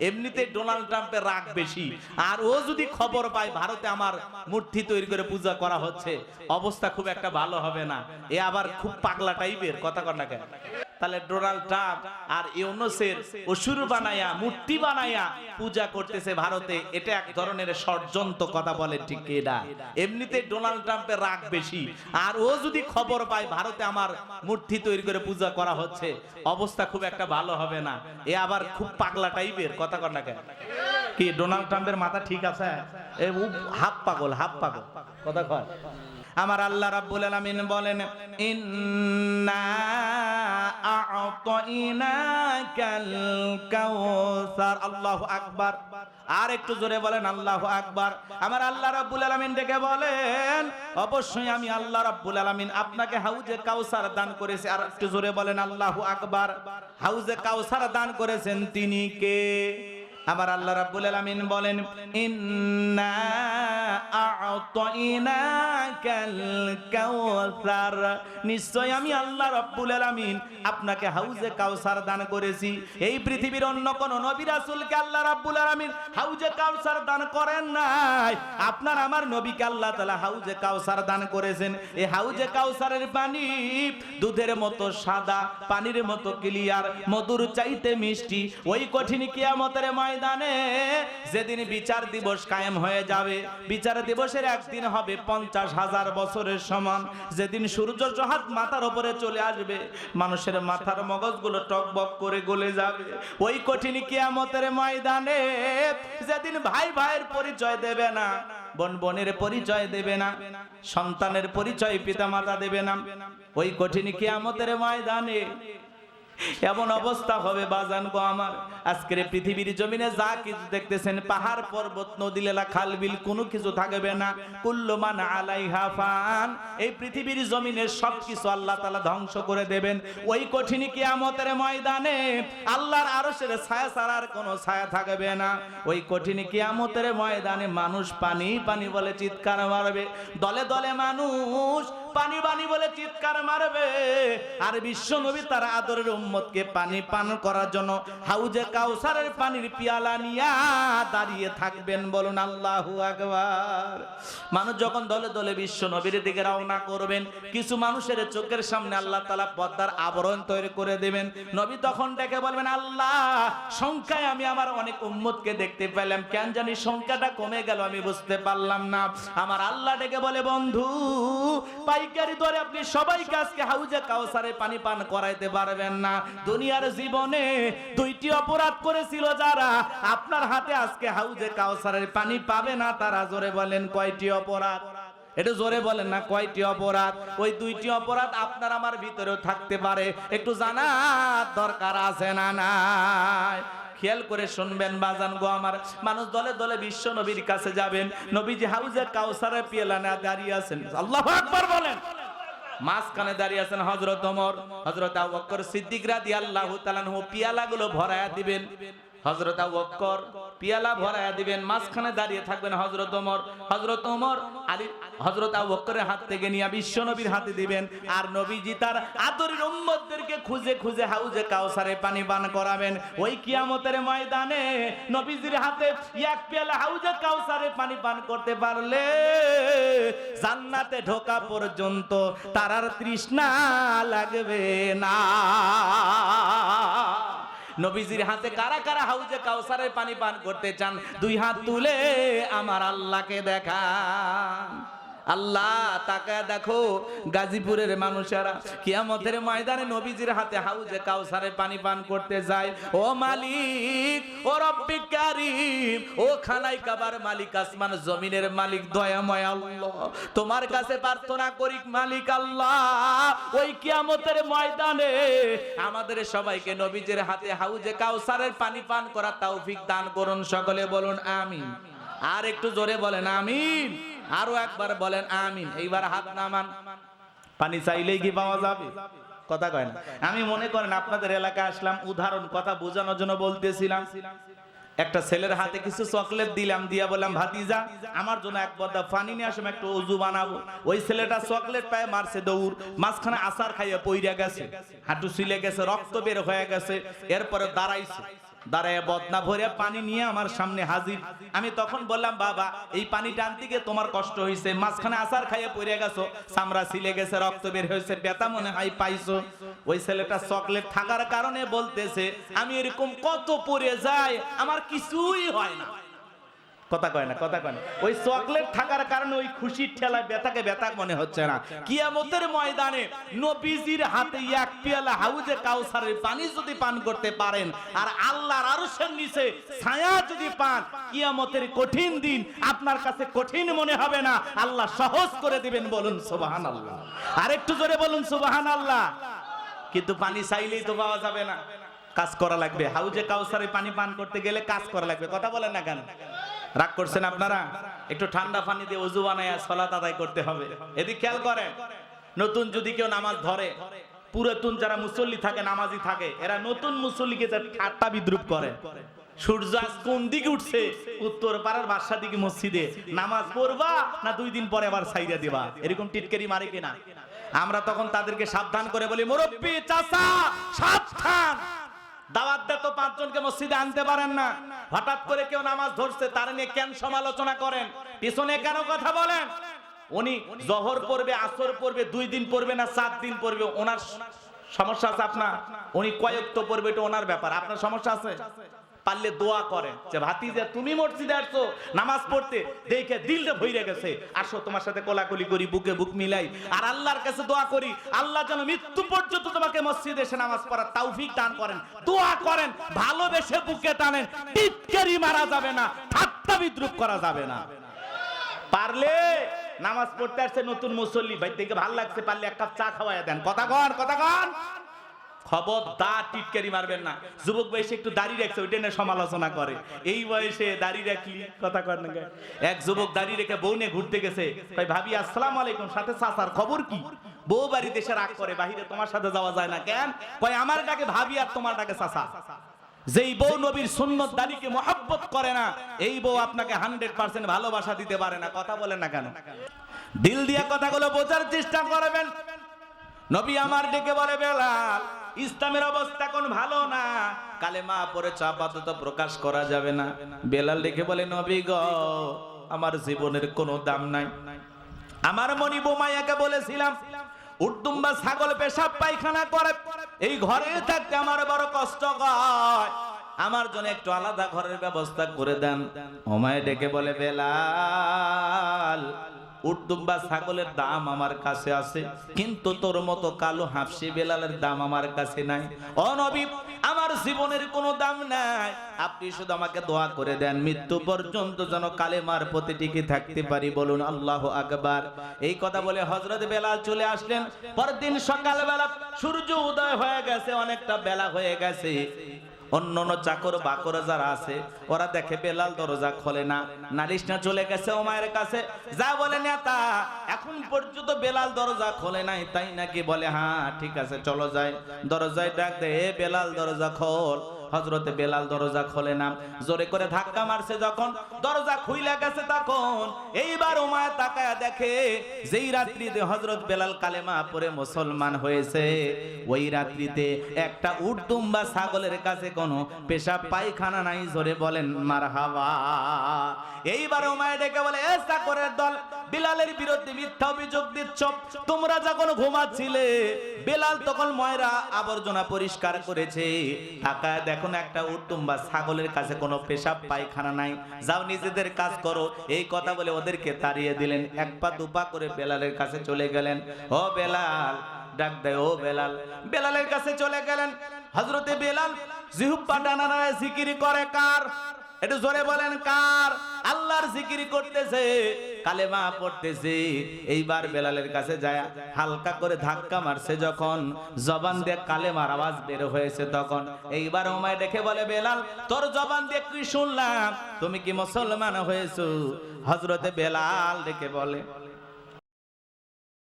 এমনিতে ডোনাল্ড ট্রাম্পের রাগ বেশি। আর ও যদি খবর পায়, ভারতে আমার মূর্তি তৈরি করে পূজা করা হচ্ছে, অবস্থা খুব একটা ভালো হবে না। এ আবার খুব পাগলা টাইপের কথা কর কেন? তাহলে ডোনাল্ড ট্রাম্প আর ইউনুসের অসুর বানায়া, মূর্তি বানায়া পূজা করতেছে ভারতে। এটা এক ধরনের ষড়যন্ত্র কথা বলে, ঠিক এটা এমনিতে ডোনাল্ড ট্রাম্পের রাগ বেশি। আর ও যদি খবর পায়, ভারতে আমার মূর্তি তৈরি করে পূজা করা হচ্ছে, অবস্থা খুব একটা ভালো হবে না। এ আবার খুব পাগলা টাইপের কথা কর না কেন? কি, ডোনাল্ড ট্রাম্পের মাথা ঠিক আছে? হাফ পাগল হাফ পাগল। কথা কয়। আমার আল্লাহ রাব্বুল আলামিন বলেন, ইন্না আ'তাইনাকাল কাউসার আল্লাহু আকবার। আর একটু জোরে বলেন, আল্লাহু আকবার। আমার আল্লাহ রাব্বুল আলামিন ডেকে বলেন, অবশ্যই আমি আল্লাহ রাব্বুল আলামিন আপনাকে হাউজে কাউসার দান করেছি। আর একটু জোরে বলেন, আল্লাহু আকবার। হাউজে কাউসার দান করেছেন তিনি কে? আবার আল্লাহ রাব্বুল আলামিন বলেন, ইন্না আ'তাইনাকাল কাউসার নিশ্চয় আমি আল্লাহ রাব্বুল আলামিন আপনাকে হাউজে কাউসার দান করেছি। এই পৃথিবীর অন্য কোন নবী রাসূলকে আল্লাহ রাব্বুল আলামিন হাউজে কাউসার দান করেন নাই। আপনার আমার নবীকে আল্লাহ তাআলা হাউজে কাউসার দান করেছেন। এই হাউজে কাউসারের পানি দুধের মতো সাদা, পানির মতো ক্লিয়ার, মধুর চাইতে মিষ্টি। ওই কঠিন কিয়ামতের ময়দানে যেদিন বিচার দিবস কায়েম হয়ে যাবে, বিচার দিবসের একদিন হবে পঞ্চাশ হাজার বছরের সমান। যেদিন সূর্য জহাত মাথার উপরে চলে আসবে, মানুষের মাথার মগজগুলো টকবক করে গলে যাবে। ওই কঠিন কিয়ামতের ময়দানে যেদিন ভাই ভাইয়ের পরিচয় দেবে না, বোন বোনের পরিচয় দেবে না, সন্তানের পরিচয় পিতা মাতা দেবে না, ওই কঠিন কিয়ামতের ময়দানে এমন অবস্থা হবে বাজান গো আমার। আজকের পৃথিবীর জমিনে যা কিছু দেখতেছেন, পাহাড়, পর্বত, নদী, লেলা, খাল, বিল, কোনো কিছু থাকবে না। কুল্লমান আলাইহা ফান। এই পৃথিবীর জমিনে সবকিছু আল্লাহ তাআলা ধ্বংস করে দেবেন। ওই কঠিন কিয়ামতের ময়দানে আল্লাহর আরশের ছায়া ছাড়ার কোনো ছায়া থাকবে না। ওই কঠিন কিয়ামতের ময়দানে মানুষ পানি পানি বলে চিৎকার মারবে। দলে দলে মানুষ পানি পানি বলে চিৎকার মারবে। আর বিশ্ব নবী তার আদরের উম্মতকে পানি পান করার জন্য হাউজে কাউসারের পানির পিয়ালা নিয়া দাঁড়িয়ে থাকবেন বলুন আল্লাহু আকবার। মানুষ যখন দলে দলে বিশ্ব নবীর দিকে রওনা করবেন, কিছু মানুষের চোখের সামনে আল্লাহ তাআলা পর্দার আবরণ তৈরি করে দেবেন। নবী তখন ডেকে বলবেন, আল্লাহ, সংখ্যায় আমি আমার অনেক উম্মতকে দেখতে পেলাম। কেন জানি সংখ্যাটা কমে গেল, আমি বুঝতে পারলাম না। আমার আল্লাহ ডেকে বলে, বন্ধু পাইকারি দরে আপনি সবাইকে আজকে হাউজে কাউসারে পানি পান করাইতে পারবেন না। দুনিয়ার জীবনে দুইটি অপরাধ করেছিল যারা, আপনার হাতে আজকে হাউজে কাউসারের পানি পাবে না, তারা জোরে বলেন, কয়টি অপরাধ? এটা জোরে বলেন না, কয়টি অপরাধ? ওই দুইটি অপরাধ আপনার আমার ভিতরেও থাকতে পারে। একটু জানার দরকার আছে না নাই? খেয়াল করে শুনবেন বাজান গো আমার। মানুষ দলে দলে বিশ্ব নবীর কাছে যাবেন। নবীজি হাউজে কাউসারে পিয়ালা না দাঁড়িয়ে আছেন। আল্লাহ আকবার বলেন। মাঝখানে দাঁড়িয়ে আছেন হজরত ওমর। হজরত আবু বকর সিদ্দিক রাদিয়াল্লাহু তাআলা পিয়ালাগুলো ভরায়া দিবেন। হজরত আবুবকর পিয়ালা ভরায়া দিবেন, মাঝখানে দাঁড়িয়ে থাকবেন হজরত ওমর। হজরত ওমর আলী হজরত আবুবকরের হাত থেকে নিয়ে বিশ্ব নবীর হাতে দিবেন। আর নবীজি তার আদরের উম্মতদেরকে খুঁজে খুঁজে হাউজে কাউসারে পানি পান করাবেন। ওই কিয়ামতের ময়দানে নবীজির হাতে এক পেয়ালা হাউজে কাউসারে পানি পান করতে পারলে জান্নাতে ঢোকা পর্যন্ত তার আর তৃষ্ণা লাগবে না। নবীজির হাতে কারা কারা হাউজে কাউসারের পানি পান করতে চান? দুই হাত তুলে আমার আল্লাহকে দেখান। আল্লাহ, তাকায় দেখো, গাজীপুরের মানুষেরা কিয়ামতের ময়দানে নবীজির হাতে হাউজে কাউসারে পানি পান করতে যায়। ও মালিক, ও রব্বিক কারীম, ও খানাই কাবার মালিক, আসমান জমিনের মালিক, দয়াময় আল্লাহ। তোমার কাছে প্রার্থনা করি মালিক আল্লাহ, ওই কিয়ামতের ময়দানে আমাদের সবাইকে নবীজির হাতে হাউজে কাউসারের পানি পান করা তৌফিক দান করুন, সকলে বলুন, আমিন। আর একটু জোরে বলেন, আমিন। আরও একবার বলেন, আমিন। এইবার হাত নামান। পানি চাইলেই কি পাওয়া যাবে? কথা কয় না। আমি মনে করেন আপনাদের এলাকায় আসলাম, উদাহরণ, কথা বোঝানোর জন্য বলতেছিলাম। একটা ছেলের হাতে কিছু চকলেট দিলাম, দিয়া বললাম, ভাতিজা, আমার জন্য এক বদা পানি নিয়ে আসলাম একটু অজু বানাবো। ওই ছেলেটা চকলেট পায় মারছে দৌড়, মাঝখানে আসার খাইয়া পইরা গেছে। হাঁটু সিলে গেছে, রক্ত বের হয়ে গেছে, এরপরে দাঁড়াইছে। দাঁড়ায় বদনা ভরে পানি নিয়ে আমার সামনে হাজির। আমি তখন বললাম, বাবা, এই পানি টানতে গিয়ে তোমার কষ্ট হয়েছে মাঝখানে আসার খাইয়ে পড়ে গেছো। সামরা ছিলে গেছে, রক্ত বের হয়েছে। ব্যথা মনে হয় পাইছো। ওই ছেলেটা চকলেট থাকার কারণে বলতেছে, আমি এরকম কত পড়ে যাই, আমার কিছুই হয় না। কথা কয় না, কথা কয় না। ওই চকলেট থাকার কারণে ওই খুশির ঠেলায় ব্যথাকে ব্যথা মনে হচ্ছে না। কিয়ামতের ময়দানে নবীজির হাতে এক পেয়ালা হাউজে কাউসারের পানি যদি পান করতে পারেন, আর আল্লাহর আরশের নিচে ছায়া যদি পান, কিয়ামতের কঠিন দিন আপনার কাছে কঠিন মনে হবে না। আল্লাহ সহজ করে দিবেন বলুন, সুবহানাল্লাহ। আর একটু জোরে বলুন, সুবহানাল্লাহ। কিন্তু পানি চাইলেই তো পাওয়া যাবে না। কাজ করা লাগবে। হাউজে কাউসারে পানি পান করতে গেলে কাজ করা লাগবে। কথা বলেন না কেন? রাগ করছেন আপনারা? একটু ঠান্ডা পানি দিয়ে উজু বানায় সলাত আদায় করতে হবে। এদিক খেয়াল করেন, নতুন যদি কেউ নামাজ ধরে, পুরাতন যারা মুসল্লি থাকে, নামাজি থাকে, এরা নতুন মুসল্লিকে ঠাট্টা বিদ্রুপ করে। সূর্য আজ কোন দিকে উঠছে? উত্তর পাড়ার বাসা দিকে মসজিদে। নামাজ পড়বা না দুই দিন পরে আবার দিবা? এরকম টিটকারি মারে কিনা? আমরা তখন তাদেরকে সাবধান করে বলি, মুরব্বী, চাচা, সাবধান! দাওয়াত দে তো পাঁচজনকে মসজিদে আনতে পারেন না। হঠাৎ করে কেউ নামাজ ধরছে, তার নিয়ে কেন সমালোচনা করেন? পিছনে কেন কথা বলেন? উনি জহর পড়বে, আসর পড়বে, দুই দিন পড়বে না, সাত দিন পড়বে। ওনার সমস্যা আছে আপনার? উনি কয়েক তো পড়বে, এটা ওনার ব্যাপার। আপনার সমস্যা আছে? পারলে দোয়া করেন যে, ভাতিজা, তুমি মসজিদে আসছো, নামাজ পড়তে। দেখে দিলটা ভইরে গেছে। আসো, তোমার সাথে কোলাকুলি করি, বুকে বুক মিলাই। আর আল্লাহর কাছে দোয়া করি, আল্লাহ যেন মৃত্যু পর্যন্ত তোমাকে মসজিদে এসে নামাজ পড়ার তৌফিক দান করেন। দোয়া করেন, ভালোবেসে বুকে টানেন। টিটকারি মারা যাবে না, ঠাট্টা বিদ্রুপ করা যাবে না। পারলে নামাজ পড়তে আসছে নতুন মুসল্লি। ভাই, দেখে ভালো লাগছে, পারলে এক কাপ চা খাওয়াই দেন। কথা কন কথা কন। টিটকারি মারবেন না। যুবক বয়সে একটু দাড়ি রাখছে সমালোচনা করে। এই বয়সে দাড়ি যুবক দাড়ি ঘুরতে যাওয়া যায় না ভাবি আর তোমার মহাব্বত করে না, এই বউ আপনাকে হান্ড্রেড পার্সেন্ট ভালোবাসা দিতে পারে না। কথা বলেন না কেন? দিল দিয়া কথাগুলো বোঝার চেষ্টা করবেন। নবী আমার ডেকে বলে, বেলাল ইসলামের অবস্থা কোন ভালো না। কালেমা পরে চাপাতত প্রকাশ করা যাবে না। বেলাল ডেকে বলে, নবী গ, আমার জীবনের কোনো দাম নাই। আমার মনি বোমাইয়াকে বলেছিলাম উর্দুম্বা ছাগল পেশাব পায়খানা করে, এই ঘরে থাকতে আমার বড় কষ্ট হয়। আমার জন্য একটু আলাদা ঘরের ব্যবস্থা করে দেন। ওমায় ডেকে বলে, বেলাল উর্দুম্বা ছাগলের দাম আমার কাছে আছে, কিন্তু তোর মতো কালো হাফসি বেলালের দাম আমার কাছে নাই। অনবী আমার জীবনের কোনো দাম নাই। আপনি শুধু আমাকে দোয়া করে দেন, মৃত্যু পর্যন্ত যেন কালেমার প্রতি টিকে থাকতে পারি বলুন আল্লাহ আকবার। এই কথা বলে হজরত বেলাল চলে আসলেন। পরের দিন সকালবেলা সূর্য উদয় হয়ে গেছে, অনেকটা বেলা হয়ে গেছে। অন্য অন্য চাকর বাকর যারা আছে, ওরা দেখে বেলাল দরজা খোলে না, নালিশ না চলে গেছে ও মায়ের কাছে। যা বলে নেতা, এখন পর্যন্ত বেলাল দরজা খোলে নাই, তাই নাকি বলে হ্যাঁ ঠিক আছে, চলো যাই। দরজায় ডাক দে বেলাল, দরজা খোল। হজরতে বেলাল দরজা খোলে না। জোরে করে ধাক্কা মারছে যখন। দরজা খুইলা গেছে তখন। এইবার ওমায় তাকায়া দেখে, যেই রাত্রিতে হজরত বেলাল কালেমা পরে মুসলমান হয়েছে, ওই রাত্রিতে একটা উর্দুম বা ছাগলের কাছে কোনো পেশাব পায়খানা নাই, জোরে বলেন, মারহাবা। এইবার ওমায় ডেকে বলে, এ চাকরের দল বিলালের বিরুদ্ধে মিথ্যা অভিযোগ দিচ্ছ। তোমরা যখন ঘুমাচ্ছিলে, বেলাল তখন ময়রা আবর্জনা পরিষ্কার করেছে। ঢাকায় দেখুন একটা উত্তম বা ছাগলের কাছে কোনো পেশাব, পায়খানা নাই। যাও নিজেদের কাজ করো। এই কথা বলে ওদেরকে তাড়িয়ে দিলেন। এক পা দুপা করে বেলালের কাছে চলে গেলেন। ও বেলাল, ডাক দেয়, ও বেলাল। বেলালের কাছে চলে গেলেন। হজরতে বেলাল, জিহুব্বা ডানারায় জিকিরি করে কার? একটু জোরে বলেন, কার? আল্লাহর জিকিরি করতেছে। কালেমা পড়তেছে, এইবার বেলালের কাছে যায়, হালকা করে ধাক্কা মারছে যখন জবান দিয়ে কালেমার আওয়াজ বের হয়েছে তখন। এইবার ওমায় দেখে বলে, বেলাল, তোর জবান দিয়ে কি শুনলাম? তুমি কি মুসলমান হয়েছো? হজরতে বেলাল দেখে বলে